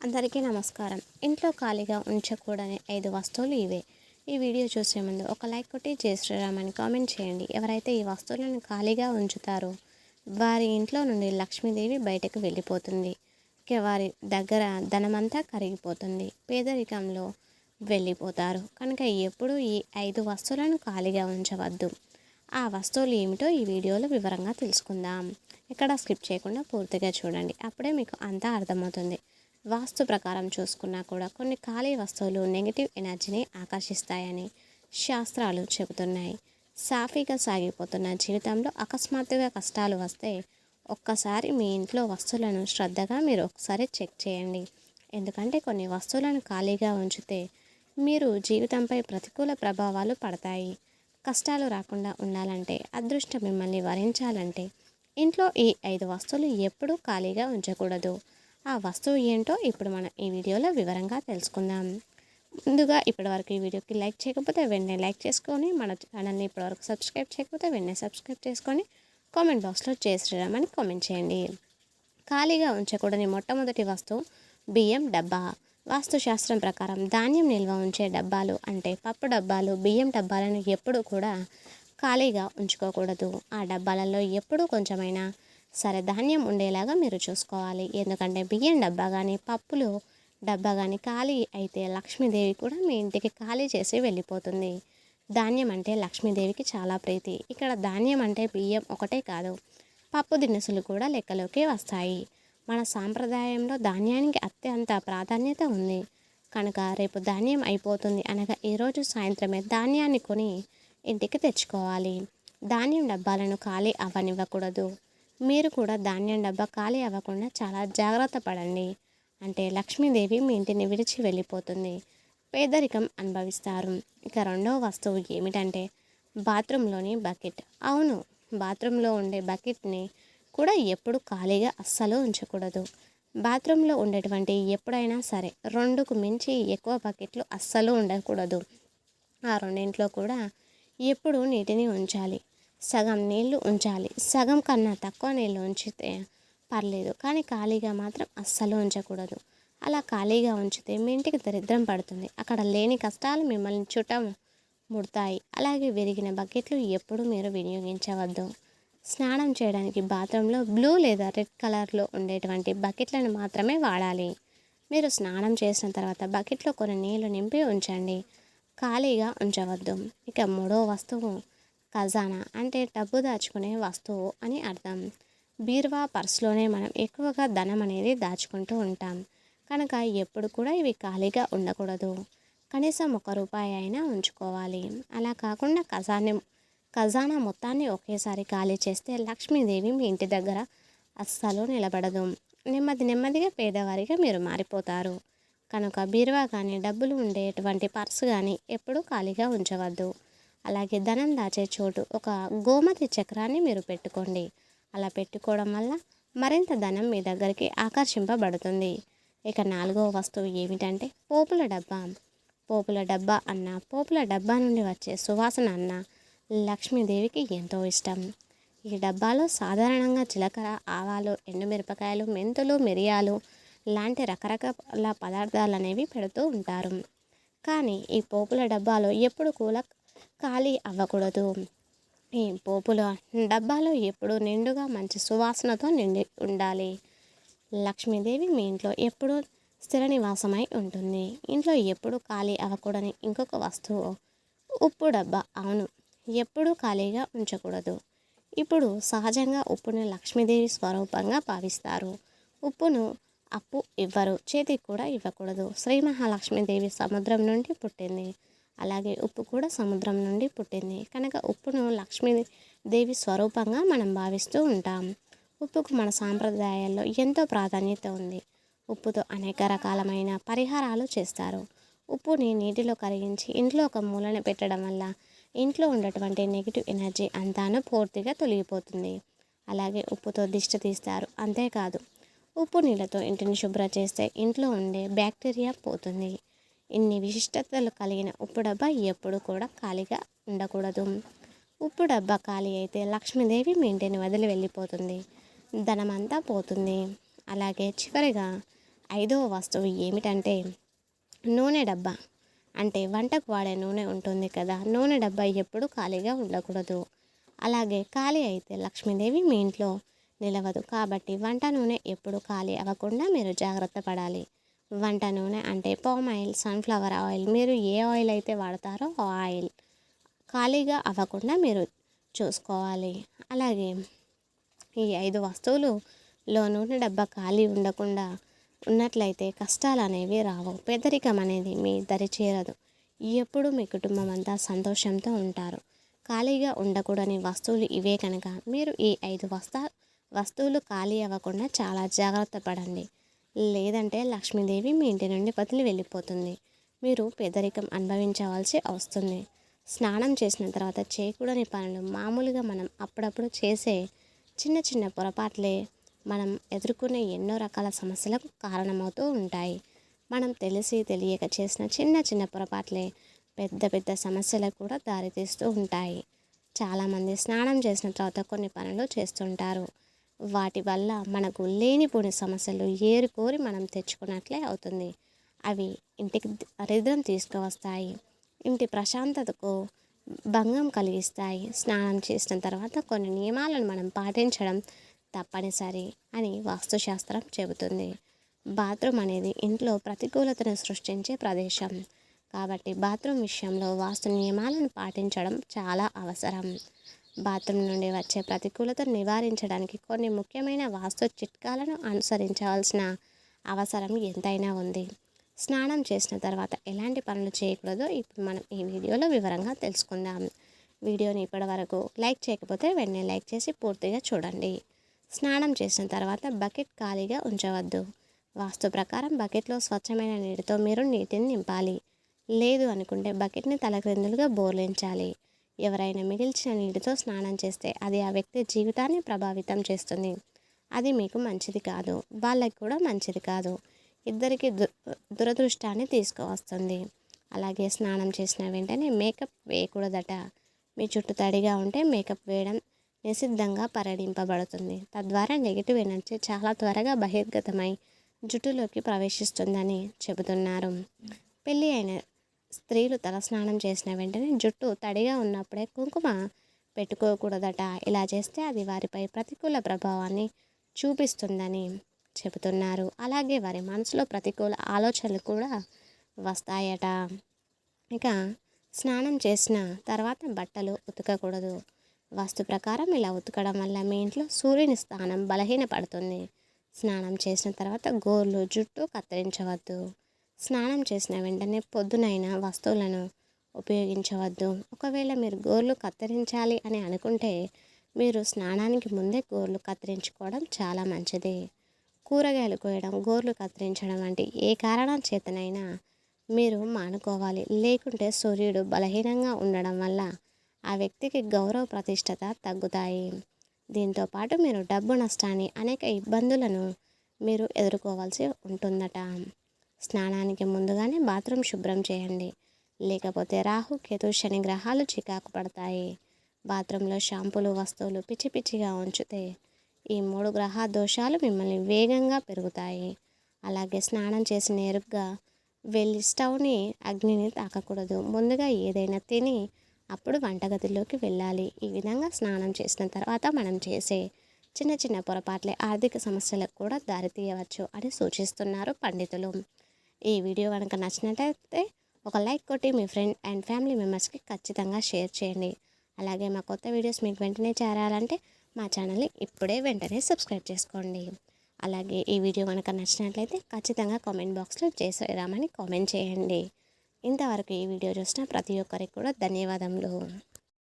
అందరికీ నమస్కారం. ఇంట్లో ఖాళీగా ఉంచకూడని ఐదు వస్తువులు ఇవే. ఈ వీడియో చూసే ముందు ఒక లైక్ కొట్టి జై శ్రీరామ్ అని కామెంట్ చేయండి. ఎవరైతే ఈ వస్తువులను ఖాళీగా ఉంచుతారో వారి ఇంట్లో నుండి లక్ష్మీదేవి బయటకు వెళ్ళిపోతుంది. వారి దగ్గర ధనమంతా కరిగిపోతుంది. పేదరికంలో వెళ్ళిపోతారు. కనుక ఎప్పుడు ఈ ఐదు వస్తువులను ఖాళీగా ఉంచవద్దు. ఆ వస్తువులు ఏమిటో ఈ వీడియోలో వివరంగా తెలుసుకుందాం. ఇక్కడ స్కిప్ చేయకుండా పూర్తిగా చూడండి. అప్పుడే మీకు అంతా అర్థమవుతుంది. వాస్తు ప్రకారం చూసుకున్నా కూడా కొన్ని ఖాళీ వస్తువులు నెగిటివ్ ఎనర్జీని ఆకర్షిస్తాయని శాస్త్రాలు చెబుతున్నాయి. సాఫీగా సాగిపోతున్న జీవితంలో అకస్మాత్తుగా కష్టాలు వస్తే ఒక్కసారి మీ ఇంట్లో వస్తువులను శ్రద్ధగా మీరు ఒకసారి చెక్ చేయండి. ఎందుకంటే కొన్ని వస్తువులను ఖాళీగా ఉంచితే మీరు జీవితంపై ప్రతికూల ప్రభావాలు పడతాయి. కష్టాలు రాకుండా ఉండాలంటే అదృష్టం మిమ్మల్ని వరించాలంటే ఇంట్లో ఈ ఐదు వస్తువులు ఎప్పుడూ ఖాళీగా ఉంచకూడదు. ఆ వస్తువు ఏంటో ఇప్పుడు మనం ఈ వీడియోలో వివరంగా తెలుసుకుందాం. ముందుగా ఇప్పటివరకు ఈ వీడియోకి లైక్ చేయకపోతే వెంటనే లైక్ చేసుకొని మన ఛానల్ని ఇప్పటివరకు సబ్స్క్రైబ్ చేయకపోతే వెంటనే సబ్స్క్రైబ్ చేసుకొని కామెంట్ బాక్స్లో చేసిరామని కామెంట్ చేయండి. ఖాళీగా ఉంచకూడని మొట్టమొదటి వస్తువు బియ్యం డబ్బా. వాస్తుశాస్త్రం ప్రకారం ధాన్యం నిల్వ ఉంచే డబ్బాలు అంటే పప్పు డబ్బాలు బియ్యం డబ్బాలను ఎప్పుడూ కూడా ఖాళీగా ఉంచుకోకూడదు. ఆ డబ్బాలలో ఎప్పుడూ కొంచెమైనా సరే ధాన్యం ఉండేలాగా మీరు చూసుకోవాలి. ఎందుకంటే బియ్యం డబ్బా కానీ పప్పులు డబ్బా కానీ ఖాళీ అయితే లక్ష్మీదేవి కూడా మీ ఇంటికి ఖాళీ చేసి వెళ్ళిపోతుంది. ధాన్యం అంటే లక్ష్మీదేవికి చాలా ప్రీతి. ఇక్కడ ధాన్యం అంటే బియ్యం ఒకటే కాదు పప్పు దినుసులు కూడా లెక్కలోకి వస్తాయి. మన సాంప్రదాయంలో ధాన్యానికి అత్యంత ప్రాధాన్యత ఉంది. కనుక రేపు ధాన్యం అయిపోతుంది అనగా ఈరోజు సాయంత్రమే ధాన్యాన్ని కొని ఇంటికి తెచ్చుకోవాలి. ధాన్యం డబ్బాలను ఖాళీ అవ్వనివ్వకూడదు. మీరు కూడా ధాన్యం డబ్బా ఖాళీ అవ్వకుండా చాలా జాగ్రత్త పడండి. అంటే లక్ష్మీదేవి మీ ఇంటిని విడిచి వెళ్ళిపోతుంది. పేదరికం అనుభవిస్తారు. ఇక రెండవ వస్తువు ఏమిటంటే బాత్రూంలోని బకెట్. అవును బాత్రూంలో ఉండే బకెట్ని కూడా ఎప్పుడు ఖాళీగా అస్సలు ఉంచకూడదు. బాత్రూంలో ఉండేటువంటి ఎప్పుడైనా సరే రెండుకు మించి ఎక్కువ బకెట్లు అస్సలు ఉండకూడదు. ఆ రెండింట్లో కూడా ఎప్పుడు నీటిని ఉంచాలి. సగం నీళ్ళు ఉంచాలి. సగం కన్నా తక్కువ నీళ్ళు ఉంచితే పర్లేదు కానీ ఖాళీగా మాత్రం అస్సలు ఉంచకూడదు. అలా ఖాళీగా ఉంచితే మీ ఇంటికి దరిద్రం పడుతుంది. అక్కడ లేని కష్టాలు మిమ్మల్ని చుట్టం ముడతాయి. అలాగే విరిగిన బకెట్లు ఎప్పుడు మీరు వినియోగించవద్దు. స్నానం చేయడానికి బాత్రూంలో బ్లూ లేదా రెడ్ కలర్లో ఉండేటువంటి బకెట్లను మాత్రమే వాడాలి. మీరు స్నానం చేసిన తర్వాత బకెట్లో కొన్ని నీళ్ళు నింపి ఉంచండి. ఖాళీగా ఉంచవద్దు. ఇక మూడో వస్తువు ఖజానా అంటే డబ్బు దాచుకునే వస్తువు అని అర్థం. బీరువా పర్సులోనే మనం ఎక్కువగా ధనం అనేది దాచుకుంటూ ఉంటాం. కనుక ఎప్పుడు కూడా ఇవి ఖాళీగా ఉండకూడదు. కనీసం ఒక రూపాయి అయినా ఉంచుకోవాలి. అలా కాకుండా ఖజాని ఖజానా మొత్తాన్ని ఒకేసారి ఖాళీ చేస్తే లక్ష్మీదేవి మీ ఇంటి దగ్గర అస్సలు నిలబడదు. నెమ్మది నెమ్మదిగా పేదవారిగా మీరు మారిపోతారు. కనుక బీరువా కానీ డబ్బులు ఉండేటువంటి పర్సు కానీ ఎప్పుడూ ఖాళీగా ఉంచవద్దు. అలాగే ధనం దాచే చోటు ఒక గోమతి చక్రాన్ని మీరు పెట్టుకోండి. అలా పెట్టుకోవడం వల్ల మరింత ధనం మీ దగ్గరికి ఆకర్షింపబడుతుంది. ఇక నాలుగవ వస్తువు ఏమిటంటే పోపుల డబ్బా. పోపుల డబ్బా అన్న పోపుల డబ్బా నుండి వచ్చే సువాసన అన్న లక్ష్మీదేవికి ఎంతో ఇష్టం. ఈ డబ్బాలో సాధారణంగా జీలకర్ర ఆవాలు ఎండుమిరపకాయలు మెంతులు మిరియాలు లాంటి రకరకాల పదార్థాలు అనేవి పెడుతూ ఉంటారు. కానీ ఈ పోపుల డబ్బాలో ఎప్పుడు కూడా ఖాళీ అవ్వకూడదు. ఈ పోపుల డబ్బాలో ఎప్పుడు నిండుగా మంచి సువాసనతో నిండి ఉండాలి. లక్ష్మీదేవి మీ ఇంట్లో ఎప్పుడూ స్థిర నివాసమై ఉంటుంది. ఇంట్లో ఎప్పుడు ఖాళీ అవ్వకూడని ఇంకొక వస్తువు ఉప్పు డబ్బా. అవును ఎప్పుడూ ఖాళీగా ఉంచకూడదు. ఇప్పుడు సహజంగా ఉప్పుని లక్ష్మీదేవి స్వరూపంగా భావిస్తారు. ఉప్పును అప్పు ఇవ్వరు చేతికి కూడా ఇవ్వకూడదు. శ్రీ మహాలక్ష్మీదేవి సముద్రం నుండి పుట్టింది. అలాగే ఉప్పు కూడా సముద్రం నుండి పుట్టింది. కనుక ఉప్పును లక్ష్మీదేవి స్వరూపంగా మనం భావిస్తూ ఉంటాం. ఉప్పుకు మన సాంప్రదాయాల్లో ఎంతో ప్రాధాన్యత ఉంది. ఉప్పుతో అనేక రకాలమైన పరిహారాలు చేస్తారు. ఉప్పుని నీటిలో కరిగించి ఇంట్లో ఒక మూలన పెట్టడం వల్ల ఇంట్లో ఉన్నటువంటి నెగిటివ్ ఎనర్జీ అంతాను పూర్తిగా తొలగిపోతుంది. అలాగే ఉప్పుతో దిష్టి తీస్తారు. అంతేకాదు ఉప్పు నీళ్ళతో ఇంటిని శుభ్రం చేస్తే ఇంట్లో ఉండే బ్యాక్టీరియా పోతుంది. ఇన్ని విశిష్టతలు కలిగిన ఉప్పు డబ్బా ఎప్పుడు కూడా ఖాళీగా ఉండకూడదు. ఉప్పు డబ్బా ఖాళీ అయితే లక్ష్మీదేవి మీ ఇంటిని వదిలి వెళ్ళిపోతుంది. ధనమంతా పోతుంది. అలాగే చివరిగా ఐదవ వస్తువు ఏమిటంటే నూనె డబ్బా. అంటే వంటకు వాడే నూనె ఉంటుంది కదా నూనె డబ్బా ఎప్పుడు ఖాళీగా ఉండకూడదు. అలాగే ఖాళీ అయితే లక్ష్మీదేవి మీ ఇంట్లో నిలవదు. కాబట్టి వంట నూనె ఎప్పుడు ఖాళీ అవ్వకుండా మీరు జాగ్రత్త పడాలి. వంట నూనె అంటే పామ్ ఆయిల్ సన్ఫ్లవర్ ఆయిల్. మీరు ఏ ఆయిల్ అయితే వాడతారో ఆ ఆయిల్ ఖాళీగా అవ్వకుండా మీరు చూసుకోవాలి. అలాగే ఈ ఐదు వస్తువులులో నూనె డబ్బా ఖాళీ ఉండకుండా ఉన్నట్లయితే కష్టాలు అనేవి రావు. పేదరికం అనేది మీ దరి చేరదు. ఎప్పుడు మీ కుటుంబం అంతా సంతోషంతో ఉంటారు. ఖాళీగా ఉండకూడని వస్తువులు ఇవే కనుక మీరు ఈ ఐదు వస్తా వస్తువులు ఖాళీ అవ్వకుండా చాలా జాగ్రత్త పడండి. లేదంటే లక్ష్మీదేవి మీ ఇంటి నుండి వదిలి వెళ్ళిపోతుంది. మీరు పేదరికం అనుభవించవలసి వస్తుంది. స్నానం చేసిన తర్వాత చేయకూడని పనులు మామూలుగా మనం అప్పుడప్పుడు చేసే చిన్న చిన్న పొరపాట్లే మనం ఎదుర్కొనే ఎన్నో రకాల సమస్యలకు కారణమవుతూ ఉంటాయి. మనం తెలిసి తెలియక చేసిన చిన్న చిన్న పొరపాట్లే పెద్ద పెద్ద సమస్యలకు కూడా దారితీస్తూ ఉంటాయి. చాలామంది స్నానం చేసిన తర్వాత కొన్ని పనులు చేస్తుంటారు. వాటి వల్ల మనకు లేనిపోని సమస్యలు ఏరుకోరి మనం తెచ్చుకున్నట్లే అవుతుంది. అవి ఇంటికి దరిద్రం తీసుకువస్తాయి. ఇంటి ప్రశాంతతకు భంగం కలిగిస్తాయి. స్నానం చేసిన తర్వాత కొన్ని నియమాలను మనం పాటించడం తప్పనిసరి అని వాస్తుశాస్త్రం చెబుతుంది. బాత్రూమ్ అనేది ఇంట్లో ప్రతికూలతను సృష్టించే ప్రదేశం. కాబట్టి బాత్రూమ్ విషయంలో వాస్తు నియమాలను పాటించడం చాలా అవసరం. బాత్రూమ్ నుండి వచ్చే ప్రతికూలతను నివారించడానికి కొన్ని ముఖ్యమైన వాస్తు చిట్కాలను అనుసరించవలసిన అవసరం ఎంతైనా ఉంది. స్నానం చేసిన తర్వాత ఎలాంటి పనులు చేయకూడదో ఇప్పుడు మనం ఈ వీడియోలో వివరంగా తెలుసుకుందాం. వీడియోని ఇప్పటి వరకు లైక్ చేయకపోతే వెంటనే లైక్ చేసి పూర్తిగా చూడండి. స్నానం చేసిన తర్వాత బకెట్ ఖాళీగా ఉంచవద్దు. వాస్తు ప్రకారం బకెట్లో స్వచ్ఛమైన నీటితో మీరు నీటిని నింపాలి. లేదు అనుకుంటే బకెట్ని తలక్రిందులుగా బోర్లించాలి. ఎవరైనా మిగిల్చిన నీటితో స్నానం చేస్తే అది ఆ వ్యక్తి జీవితాన్ని ప్రభావితం చేస్తుంది. అది మీకు మంచిది కాదు. వాళ్ళకి కూడా మంచిది కాదు. ఇద్దరికి దు దురదృష్టాన్ని తీసుకువస్తుంది. అలాగే స్నానం చేసిన వెంటనే మేకప్ వేయకూడదట. మీ చుట్టూ తడిగా ఉంటే మేకప్ వేయడం నిషిద్ధంగా పరిగణింపబడుతుంది. తద్వారా నెగిటివ్ ఎనర్జీ చాలా త్వరగా బహిర్గతమై జుట్టులోకి ప్రవేశిస్తుందని చెబుతున్నారు. పెళ్ళి అయిన స్త్రీలు తలస్నానం చేసిన వెంటనే జుట్టు తడిగా ఉన్నప్పుడే కుంకుమ పెట్టుకోకూడదట. ఇలా చేస్తే అది వారిపై ప్రతికూల ప్రభావాన్ని చూపిస్తుందని చెబుతున్నారు. అలాగే వారి మనసులో ప్రతికూల ఆలోచనలు కూడా వస్తాయట. ఇక స్నానం చేసిన తర్వాత బట్టలు ఉతకకూడదు. వాస్తు ప్రకారం ఇలా ఉతకడం వల్ల మీ ఇంట్లో సూర్యుని స్థానం బలహీనపడుతుంది. స్నానం చేసిన తర్వాత గోర్లు జుట్టు కత్తిరించవద్దు. స్నానం చేసిన వెంటనే పొద్దునైన వస్తువులను ఉపయోగించవద్దు. ఒకవేళ మీరు గోర్లు కత్తిరించాలి అని అనుకుంటే మీరు స్నానానికి ముందే గోర్లు కత్తిరించుకోవడం చాలా మంచిది. కూరగాయలు కోయడం గోర్లు కత్తిరించడం వంటి ఏ కారణం చేతనైనా మీరు మానుకోవాలి. లేకుంటే సూర్యుడు బలహీనంగా ఉండడం వల్ల ఆ వ్యక్తికి గౌరవ ప్రతిష్టత తగ్గుతాయి. దీంతో పాటు మీరు డబ్బు నష్టాన్ని అనేక ఇబ్బందులను మీరు ఎదుర్కోవాల్సి ఉంటుందట. స్నానానికి ముందుగానే బాత్రూమ్ శుభ్రం చేయండి. లేకపోతే రాహు కేతు శని గ్రహాలు చికాకు పడతాయి. బాత్రూంలో షాంపూలు వస్తువులు పిచ్చి పిచ్చిగా ఉంచితే ఈ మూడు గ్రహ దోషాలు మిమ్మల్ని వేగంగా పెరుగుతాయి. అలాగే స్నానం చేసి నేరుగా వెళ్ళి స్టవ్ని అగ్నిని తాకకూడదు. ముందుగా ఏదైనా తిని అప్పుడు వంటగదిలోకి వెళ్ళాలి. ఈ విధంగా స్నానం చేసిన తర్వాత మనం చేసే చిన్న చిన్న పొరపాట్లే ఆర్థిక సమస్యలకు కూడా దారితీయవచ్చు అని సూచిస్తున్నారు పండితులు. ఈ వీడియో కనుక నచ్చినట్లయితే ఒక లైక్ కొట్టి మీ ఫ్రెండ్ అండ్ ఫ్యామిలీ మెంబర్స్కి ఖచ్చితంగా షేర్ చేయండి. అలాగే మా కొత్త వీడియోస్ మీకు వెంటనే చేరాలంటే మా ఛానల్ని ఇప్పుడే వెంటనే సబ్స్క్రైబ్ చేసుకోండి. అలాగే ఈ వీడియో కనుక నచ్చినట్లయితే ఖచ్చితంగా కామెంట్ బాక్స్లో చేసేరామని కామెంట్ చేయండి. ఇంతవరకు ఈ వీడియో చూసిన ప్రతి ఒక్కరికి కూడా ధన్యవాదములు.